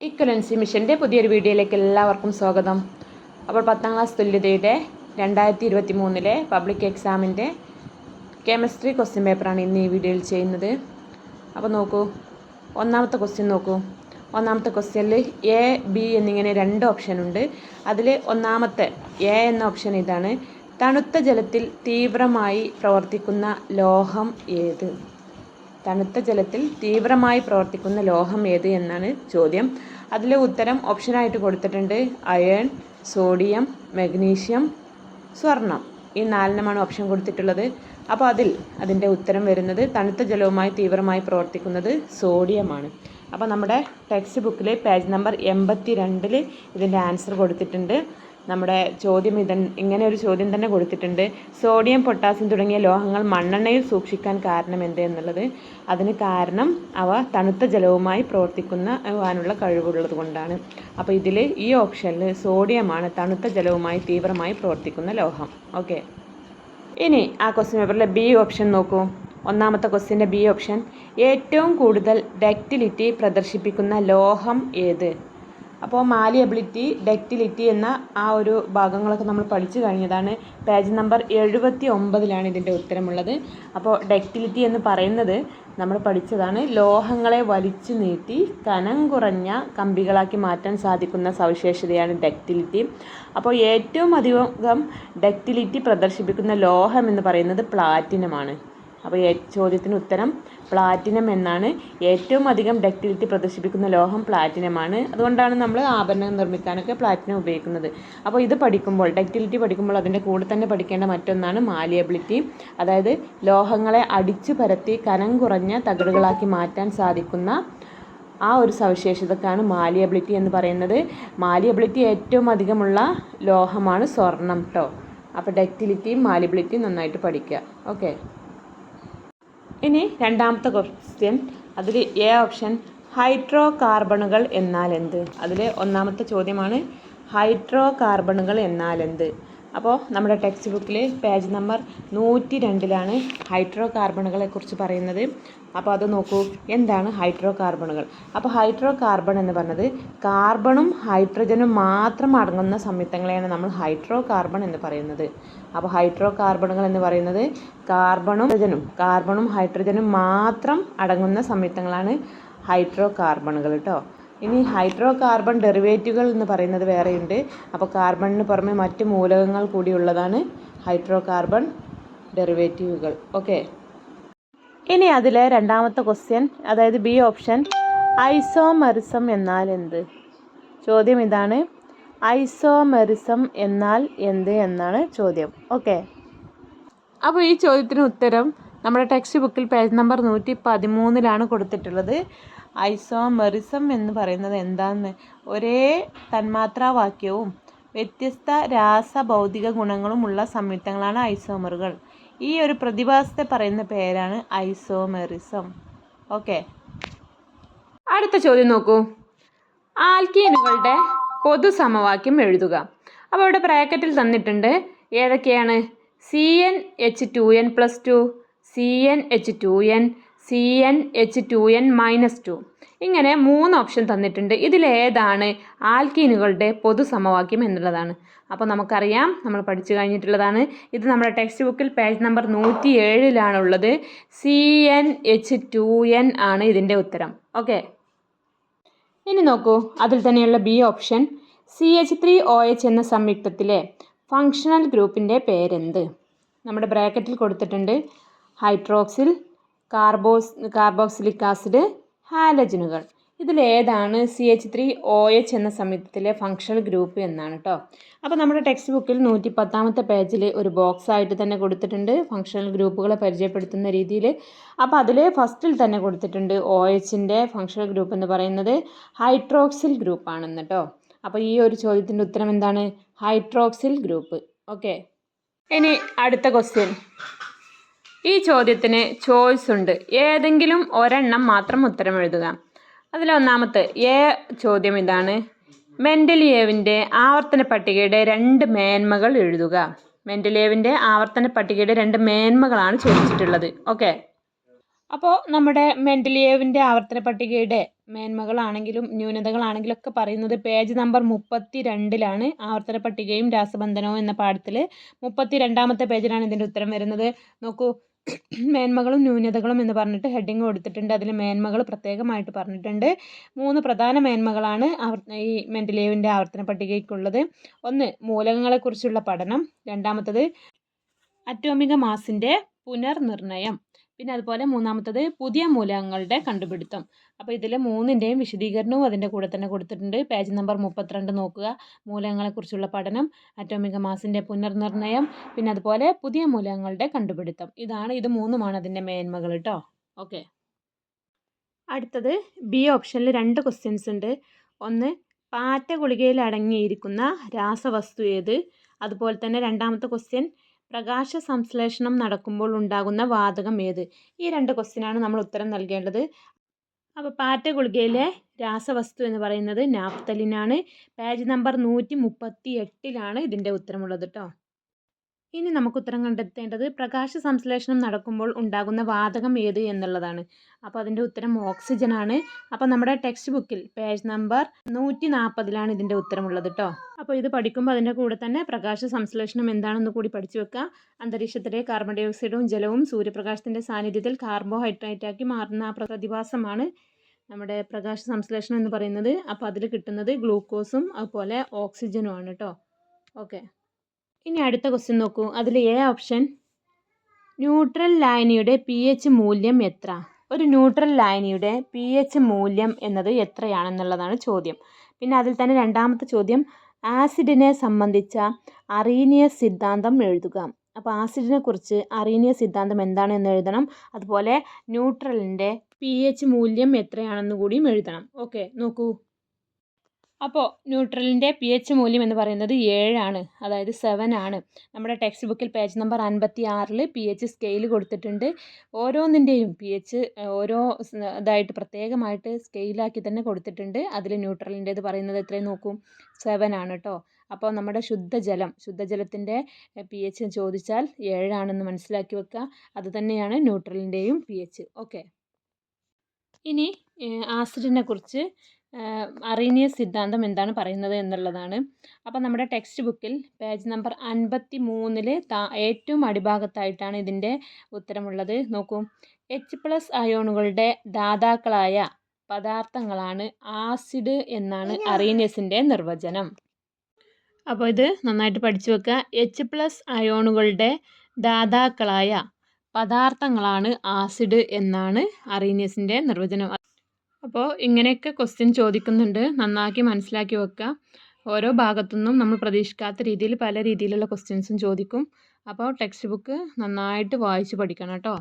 ഇക്കലൻസി മിഷന്റെ പുതിയൊരു വീഡിയോയിലേക്ക് എല്ലാവർക്കും സ്വാഗതം. അപ്പോൾ പത്താം ക്ലാസ് തുല്യതയുടെ രണ്ടായിരത്തി ഇരുപത്തി മൂന്നിലെ പബ്ലിക് എക്സാമിന്റെ കെമിസ്ട്രി ക്വസ്റ്റ്യൻ പേപ്പറാണ് ഇന്ന് ഈ വീഡിയോയിൽ ചെയ്യുന്നത്. അപ്പോൾ നോക്കൂ ഒന്നാമത്തെ ക്വസ്റ്റ്യൻ നോക്കൂ. ഒന്നാമത്തെ ക്വസ്റ്റ്യനിൽ എ ബി എന്നിങ്ങനെ രണ്ട് ഓപ്ഷൻ ഉണ്ട്. അതിൽ ഒന്നാമത്തെ എ എന്ന ഓപ്ഷൻ ഇതാണ്. തണുത്ത ജലത്തിൽ തീവ്രമായി പ്രവർത്തിക്കുന്ന ലോഹം ഏത്? തണുത്ത ജലത്തിൽ തീവ്രമായി പ്രവർത്തിക്കുന്ന ലോഹം ഏത് എന്നാണ് ചോദ്യം. അതിൽ ഉത്തരം ഓപ്ഷനായിട്ട് കൊടുത്തിട്ടുണ്ട്. അയൺ സോഡിയം മഗ്നീഷ്യം സ്വർണം ഈ നാലിനമാണ് ഓപ്ഷൻ കൊടുത്തിട്ടുള്ളത്. അപ്പോൾ അതിൽ അതിന്റെ ഉത്തരം വരുന്നത് തണുത്ത ജലവുമായി തീവ്രമായി പ്രവർത്തിക്കുന്നത് സോഡിയമാണ്. അപ്പോൾ നമ്മുടെ ടെക്സ്റ്റ് ബുക്കിൽ പേജ് നമ്പർ എൺപത്തി രണ്ടിൽ ഇതിന്റെ ആൻസർ കൊടുത്തിട്ടുണ്ട്. നമ്മുടെ ചോദ്യം ഇതൻ ഇങ്ങനെ ഒരു ചോദ്യം തന്നെ കൊടുത്തിട്ടുണ്ട്. സോഡിയം പൊട്ടാസ്യം തുടങ്ങിയ ലോഹങ്ങൾ മണ്ണെണ്ണയിൽ സൂക്ഷിക്കാൻ കാരണം എന്ത് എന്നുള്ളത്. അതിന് കാരണം അവ തണുത്ത ജലവുമായി പ്രവർത്തിക്കുന്നവാനുള്ള കഴിവുള്ളത് കൊണ്ടാണ്. അപ്പോൾ ഇതിൽ ഈ ഓപ്ഷനിൽ സോഡിയമാണ് തണുത്ത ജലവുമായി തീവ്രമായി പ്രവർത്തിക്കുന്ന ലോഹം. ഓക്കെ. ഇനി ആ ക്വസ്റ്റ്യൻ പേപ്പറിലെ ബി ഓപ്ഷൻ നോക്കൂ. ഒന്നാമത്തെ ക്വസ്റ്റ്യന്റെ ബി ഓപ്ഷൻ. ഏറ്റവും കൂടുതൽ ഡക്റ്റിലിറ്റി പ്രദർശിപ്പിക്കുന്ന ലോഹം ഏത്? അപ്പോൾ മാലിയബിലിറ്റി ഡക്റ്റിലിറ്റി എന്ന ആ ഒരു ഭാഗങ്ങളൊക്കെ നമ്മൾ പഠിച്ചു കഴിഞ്ഞതാണ്. പേജ് നമ്പർ എഴുപത്തി ഒമ്പതിലാണ് ഇതിന്റെ ഉത്തരമുള്ളത്. അപ്പോൾ ഡക്റ്റിലിറ്റി എന്ന് പറയുന്നത് നമ്മൾ പഠിച്ചതാണ്. ലോഹങ്ങളെ വലിച്ചു നീട്ടി കനം കുറഞ്ഞ കമ്പികളാക്കി മാറ്റാൻ സാധിക്കുന്ന സവിശേഷതയാണ് ഡക്റ്റിലിറ്റി. അപ്പോൾ ഏറ്റവും അധികം ഡക്റ്റിലിറ്റി പ്രദർശിപ്പിക്കുന്ന ലോഹം എന്ന് പറയുന്നത് പ്ലാറ്റിനമാണ്. അപ്പോൾ ചോദ്യത്തിന് ഉത്തരം പ്ലാറ്റിനം എന്നാണ്. ഏറ്റവും അധികം ഡക്റ്റിലിറ്റി പ്രദർശിപ്പിക്കുന്ന ലോഹം പ്ലാറ്റിനമാണ്. അതുകൊണ്ടാണ് നമ്മൾ ആഭരണം നിർമ്മിക്കാനൊക്കെ പ്ലാറ്റിനം ഉപയോഗിക്കുന്നത്. അപ്പോൾ ഇത് പഠിക്കുമ്പോൾ ഡക്റ്റിലിറ്റി പഠിക്കുമ്പോൾ അതിന്റെ കൂടെ തന്നെ പഠിക്കേണ്ട മറ്റൊന്നാണ് മാലിയബിലിറ്റി. അതായത് ലോഹങ്ങളെ അടിച്ചു പരത്തി കനം കുറഞ്ഞ തകിടുകളാക്കി മാറ്റാൻ സാധിക്കുന്ന ആ ഒരു സവിശേഷതക്കാണ് മാലിയബിലിറ്റി എന്ന് പറയുന്നത്. മാലിയബിലിറ്റി ഏറ്റവും അധികമുള്ള ലോഹമാണ് സ്വർണം കേട്ടോ അപ്പോൾ ഡക്റ്റിലിറ്റിയും മാലിബിലിറ്റിയും നന്നായിട്ട് പഠിക്കുക. ഓക്കെ? ഇനി രണ്ടാമത്തെ ക്വസ്റ്റ്യൻ അതിൽ എ ഓപ്ഷൻ ഹൈഡ്രോ കാർബണുകൾ എന്നാൽ എന്ത്? അതിൽ ഒന്നാമത്തെ ചോദ്യമാണ് ഹൈഡ്രോ കാർബണുകൾ എന്നാൽ എന്ത്? അപ്പോൾ നമ്മുടെ ടെക്സ്റ്റ് ബുക്കിൽ പേജ് നമ്പർ നൂറ്റി രണ്ടിലാണ് ഹൈഡ്രോ കാർബണുകളെ കുറിച്ച് പറയുന്നത്. അപ്പോൾ അത് നോക്കൂ എന്താണ് ഹൈഡ്രോ കാർബണുകൾ അപ്പോൾ ഹൈഡ്രോ കാർബൺ എന്ന് പറഞ്ഞത് കാർബണും ഹൈഡ്രജനും മാത്രം അടങ്ങുന്ന സംയുക്തങ്ങളെയാണ് നമ്മൾ ഹൈഡ്രോ കാർബൺ എന്ന് പറയുന്നത്. അപ്പോൾ ഹൈഡ്രോ കാർബണുകൾ എന്ന് പറയുന്നത് കാർബണും ഹൈഡ്രജനും കാർബണും ഹൈഡ്രജനും മാത്രം അടങ്ങുന്ന സംയുക്തങ്ങളാണ് ഹൈഡ്രോ കാർബണുകൾ കേട്ടോ ഇനി ഹൈഡ്രോ കാർബൺ ഡെറിവേറ്റീവുകൾ എന്ന് പറയുന്നത് വേറെയുണ്ട്. അപ്പോൾ കാർബണിന് പുറമെ മറ്റ് മൂലകങ്ങൾ കൂടിയുള്ളതാണ് ഹൈഡ്രോ കാർബൺ ഡെറിവേറ്റീവുകൾ. ഓക്കെ. ഇനി അതിലെ രണ്ടാമത്തെ ക്വസ്റ്റ്യൻ അതായത് ബി ഓപ്ഷൻ ഐസോമെറിസം എന്നാൽ എന്ത്? ചോദ്യം ഇതാണ്. ഐസോമെറിസം എന്നാൽ എന്ത് എന്നാണ് ചോദ്യം. ഓക്കെ. അപ്പോൾ ഈ ചോദ്യത്തിന് ഉത്തരം നമ്മുടെ ടെക്സ്റ്റ് ബുക്കിൽ പേജ് നമ്പർ നൂറ്റി പതിമൂന്നിലാണ് കൊടുത്തിട്ടുള്ളത്. ഐസോമെറിസം എന്ന് പറയുന്നത് എന്താണെന്ന് ഒരേ തന്മാത്രാവാക്യവും വ്യത്യസ്ത രാസഭൗതിക ഗുണങ്ങളുമുള്ള സംയുക്തങ്ങളാണ് ഐസോമറുകൾ. ഈ ഒരു പ്രതിഭാസത്തെ പറയുന്ന പേരാണ് ഐസോമെറിസം. ഓക്കെ. അടുത്ത ചോദ്യം നോക്കൂ. ആൽക്കീനുകളുടെ പൊതു സമവാക്യം എഴുതുക. അപ്പോൾ ഇവിടെ ബ്രാക്കറ്റിൽ തന്നിട്ടുണ്ട്. ഏതൊക്കെയാണ്? C N H two N plus two C N H two N C N H two N minus two ഇങ്ങനെ മൂന്ന് ഓപ്ഷൻ തന്നിട്ടുണ്ട്. ഇതിലേതാണ് ആൽക്കീനുകളുടെ പൊതു സമവാക്യം എന്നുള്ളതാണ്. അപ്പോൾ നമുക്കറിയാം നമ്മൾ പഠിച്ചു കഴിഞ്ഞിട്ടുള്ളതാണ്. ഇത് നമ്മുടെ ടെക്സ്റ്റ് ബുക്കിൽ പേജ് നമ്പർ നൂറ്റി ഏഴിലാണുള്ളത് C N H two N ആണ് ഇതിന്റെ ഉത്തരം. ഓക്കെ ഇനി നോക്കൂ അതിൽ തന്നെയുള്ള B option C H three O H എന്ന സംയുക്തത്തിലെ ഫങ്ഷണൽ ഗ്രൂപ്പിന്റെ പേരെന്ത്? നമ്മുടെ ബ്രാക്കറ്റിൽ കൊടുത്തിട്ടുണ്ട്. ഹൈഡ്രോക്സിൽ കാർബോസ് കാർബോക്സിലിക് ആസിഡ് ഹാലജനുകൾ ഇതിലേതാണ് C H three O H എന്ന സംയുക്തത്തിലെ ഫങ്ഷണൽ ഗ്രൂപ്പ് എന്നാണ് കേട്ടോ അപ്പോൾ നമ്മുടെ ടെക്സ്റ്റ് ബുക്കിൽ നൂറ്റി പത്താമത്തെ പേജിൽ ഒരു ബോക്സ് ആയിട്ട് തന്നെ കൊടുത്തിട്ടുണ്ട്. ഫങ്ഷണൽ ഗ്രൂപ്പുകളെ പരിചയപ്പെടുത്തുന്ന രീതിയിൽ. അപ്പോൾ അതിൽ ഫസ്റ്റിൽ തന്നെ കൊടുത്തിട്ടുണ്ട് ഒ എച്ചിന്റെ ഫങ്ഷണൽ ഗ്രൂപ്പ് എന്ന് പറയുന്നത് ഹൈഡ്രോക്സിൽ ഗ്രൂപ്പ് ആണെന്ന് കേട്ടോ അപ്പോൾ ഈ ഒരു ചോദ്യത്തിന്റെ ഉത്തരം എന്താണ്? ഹൈഡ്രോക്സിൽ ഗ്രൂപ്പ് ഓക്കെ ഇനി അടുത്ത ക്വസ്റ്റ്യൻ ഈ ചോദ്യത്തിന് ചോയ്സ് ഉണ്ട്. ഏതെങ്കിലും ഒരെണ്ണം മാത്രം ഉത്തരം എഴുതുക. അതിലൊന്നാമത്തെ എ ചോദ്യം ഇതാണ്. മെൻഡലിയേവിന്റെ ആവർത്തന പട്ടികയുടെ രണ്ട് മേന്മകൾ എഴുതുക. മെൻഡലിയേവിന്റെ ആവർത്തന പട്ടികയുടെ രണ്ട് മേന്മകളാണ് ചോദിച്ചിട്ടുള്ളത്. ഓക്കെ അപ്പോൾ നമ്മുടെ മെൻഡലിയേവിന്റെ ആവർത്തന പട്ടികയുടെ മേന്മകളാണെങ്കിലും ന്യൂനതകളാണെങ്കിലും ഒക്കെ പറയുന്നത് പേജ് നമ്പർ മുപ്പത്തി രണ്ടിലാണ് ആവർത്തന പട്ടികയും രാസബന്ധനവും എന്ന പാഠത്തിൽ മുപ്പത്തി രണ്ടാമത്തെ പേജിലാണ് ഇതിന്റെ ഉത്തരം വരുന്നത്. നോക്കൂ മേന്മകളും ന്യൂനതകളും എന്ന് പറഞ്ഞിട്ട് ഹെഡിങ് കൊടുത്തിട്ടുണ്ട്. അതിൽ മേന്മകൾ പ്രത്യേകമായിട്ട് പറഞ്ഞിട്ടുണ്ട്. മൂന്ന് പ്രധാന മേന്മകളാണ് ഈ മെൻഡലേവിന്റെ ആവർത്തന പട്ടികയ്ക്കുള്ളത്. ഒന്ന് മൂലകങ്ങളെക്കുറിച്ചുള്ള പഠനം. രണ്ടാമത്തത് അറ്റോമിക മാസിന്റെ പുനർനിർണയം. പിന്നെ അതുപോലെ മൂന്നാമത്തത് പുതിയ മൂലകങ്ങളുടെ കണ്ടുപിടുത്തം. അപ്പോൾ ഇതിൽ മൂന്നിന്റെയും വിശദീകരണവും അതിന്റെ കൂടെ തന്നെ കൊടുത്തിട്ടുണ്ട്. പേജ് നമ്പർ മുപ്പത്തിരണ്ട് നോക്കുക. മൂലകങ്ങളെക്കുറിച്ചുള്ള പഠനം അറ്റോമിക മാസിന്റെ പുനർനിർണയം പിന്നെ അതുപോലെ പുതിയ മൂലകങ്ങളുടെ കണ്ടുപിടുത്തം. ഇതാണ് ഇത് മൂന്നുമാണ് അതിന്റെ മേന്മകൾ കേട്ടോ ഓക്കെ. അടുത്തത് ബി ഓപ്ഷനിൽ രണ്ട് ക്വസ്റ്റ്യൻസ് ഉണ്ട്. ഒന്ന് പാറ്റ ഗുളികയിൽ അടങ്ങിയിരിക്കുന്ന രാസവസ്തു ഏത്? അതുപോലെ തന്നെ രണ്ടാമത്തെ ക്വസ്റ്റ്യൻ പ്രകാശ സംശ്ലേഷണം നടക്കുമ്പോൾ ഉണ്ടാകുന്ന വാതകം ഏത്? ഈ രണ്ട് ക്വസ്റ്റ്യനാണ് നമ്മൾ ഉത്തരം നൽകേണ്ടത്. അപ്പോൾ പാറ്റ ഗുളികയിലെ രാസവസ്തു എന്ന് പറയുന്നത് നാഫ്തലിനാണ് പേജ് നമ്പർ നൂറ്റി മുപ്പത്തി എട്ടിലാണ് ഇതിന്റെ ഉത്തരമുള്ളത് കേട്ടോ ഇനി നമുക്ക് ഉത്തരം കണ്ടെത്തേണ്ടത് പ്രകാശ സംശ്ലേഷണം നടക്കുമ്പോൾ ഉണ്ടാകുന്ന വാതകം ഏത് എന്നുള്ളതാണ്. അപ്പോൾ അതിന്റെ ഉത്തരം ഓക്സിജൻ ആണ് അപ്പോൾ നമ്മുടെ ടെക്സ്റ്റ് ബുക്കിൽ പേജ് നമ്പർ നൂറ്റി നാൽപ്പതിലാണ് ഇതിന്റെ ഉത്തരമുള്ളത് കേട്ടോ അപ്പോൾ ഇത് പഠിക്കുമ്പോൾ അതിന്റെ കൂടെ തന്നെ പ്രകാശ സംശ്ലേഷണം എന്താണെന്ന് കൂടി പഠിച്ചു വെക്കുക അന്തരീക്ഷത്തിലെ കാർബൺ ഡൈ ഓക്സൈഡും ജലവും സൂര്യപ്രകാശത്തിന്റെ സാന്നിധ്യത്തിൽ കാർബോഹൈഡ്രേറ്റ് ആക്കി മാറുന്ന പ്രതിഭാസമാണ് നമ്മുടെ പ്രകാശ സംശ്ലേഷണം എന്ന് പറയുന്നത്. അപ്പോൾ അതിൽ കിട്ടുന്നത് ഗ്ലൂക്കോസും അതുപോലെ ഓക്സിജനുമാണ് കേട്ടോ ഓക്കെ ഇനി അടുത്ത ക്വസ്റ്റ്യൻ നോക്കൂ. അതിൽ എ ഓപ്ഷൻ ന്യൂട്രൽ ലായനിയുടെ പി എച്ച് മൂല്യം എത്ര? ഒരു ന്യൂട്രൽ ലായനിയുടെ പി എച്ച് മൂല്യം എന്നത് എത്രയാണെന്നുള്ളതാണ് ചോദ്യം. പിന്നെ അതിൽ തന്നെ രണ്ടാമത്തെ ചോദ്യം ആസിഡിനെ സംബന്ധിച്ച അറീനിയ സിദ്ധാന്തം എഴുതുക. അപ്പോൾ ആസിഡിനെ കുറിച്ച് അറീനിയ സിദ്ധാന്തം എന്താണ് എന്ന് എഴുതണം. അതുപോലെ ന്യൂട്രലിന്റെ പി എച്ച് മൂല്യം എത്രയാണെന്ന് കൂടിയും എഴുതണം. ഓക്കെ നോക്കൂ. അപ്പോൾ ന്യൂട്രലിന്റെ പി എച്ച് മൂല്യം എന്ന് പറയുന്നത് ഏഴാണ് അതായത് സെവൻ ആണ്. നമ്മുടെ ടെക്സ്റ്റ് ബുക്കിൽ പേജ് നമ്പർ അൻപത്തി ആറിൽ പി എച്ച് സ്കെയിൽ കൊടുത്തിട്ടുണ്ട്. ഓരോന്നിന്റെയും പി എച്ച് ഓരോ ഇതായിട്ട് പ്രത്യേകമായിട്ട് സ്കെയിലാക്കി തന്നെ കൊടുത്തിട്ടുണ്ട്. അതിൽ ന്യൂട്രലിന്റേത് പറയുന്നത് എത്രയും നോക്കും? സെവൻ ആണ് കേട്ടോ അപ്പോൾ നമ്മുടെ ശുദ്ധജലം ശുദ്ധജലത്തിന്റെ പി എച്ച് ചോദിച്ചാൽ ഏഴാണെന്ന് മനസ്സിലാക്കി വെക്കുക. അതുതന്നെയാണ് ന്യൂട്രലിന്റെയും പി എച്ച് ഓക്കെ. ഇനി ആസിഡിനെ കുറിച്ച് അറീനിയസ് സിദ്ധാന്തം എന്താണ് പറയുന്നത് എന്നുള്ളതാണ്. അപ്പോൾ നമ്മുടെ ടെക്സ്റ്റ് ബുക്കിൽ പേജ് നമ്പർ അൻപത്തി മൂന്നിൽ ഏറ്റവും അടിഭാഗത്തായിട്ടാണ് ഇതിന്റെ ഉത്തരമുള്ളത്. നോക്കൂ. എച്ച് പ്ലസ് അയോണുകളുടെ ദാതാക്കളായ പദാർത്ഥങ്ങളാണ് ആസിഡ് എന്നാണ് അറീനിയസിന്റെ നിർവചനം. അപ്പോൾ ഇത് നന്നായിട്ട് പഠിച്ചു വെക്കുക എച്ച് പ്ലസ് അയോണുകളുടെ ദാതാക്കളായ പദാർത്ഥങ്ങളാണ് ആസിഡ് എന്നാണ് അറീനിയസിന്റെ നിർവചനം. അപ്പോൾ ഇങ്ങനെയൊക്കെ ക്വസ്റ്റ്യൻ ചോദിക്കുന്നുണ്ട്. നന്നാക്കി മനസ്സിലാക്കി വെക്കുക. ഓരോ ഭാഗത്തുനിന്നും നമ്മൾ പ്രതീക്ഷിക്കാത്ത രീതിയിൽ പല രീതിയിലുള്ള ക്വസ്റ്റ്യൻസും ചോദിക്കും. അപ്പോൾ ടെക്സ്റ്റ് ബുക്ക് നന്നായിട്ട് വായിച്ച് പഠിക്കണം കേട്ടോ.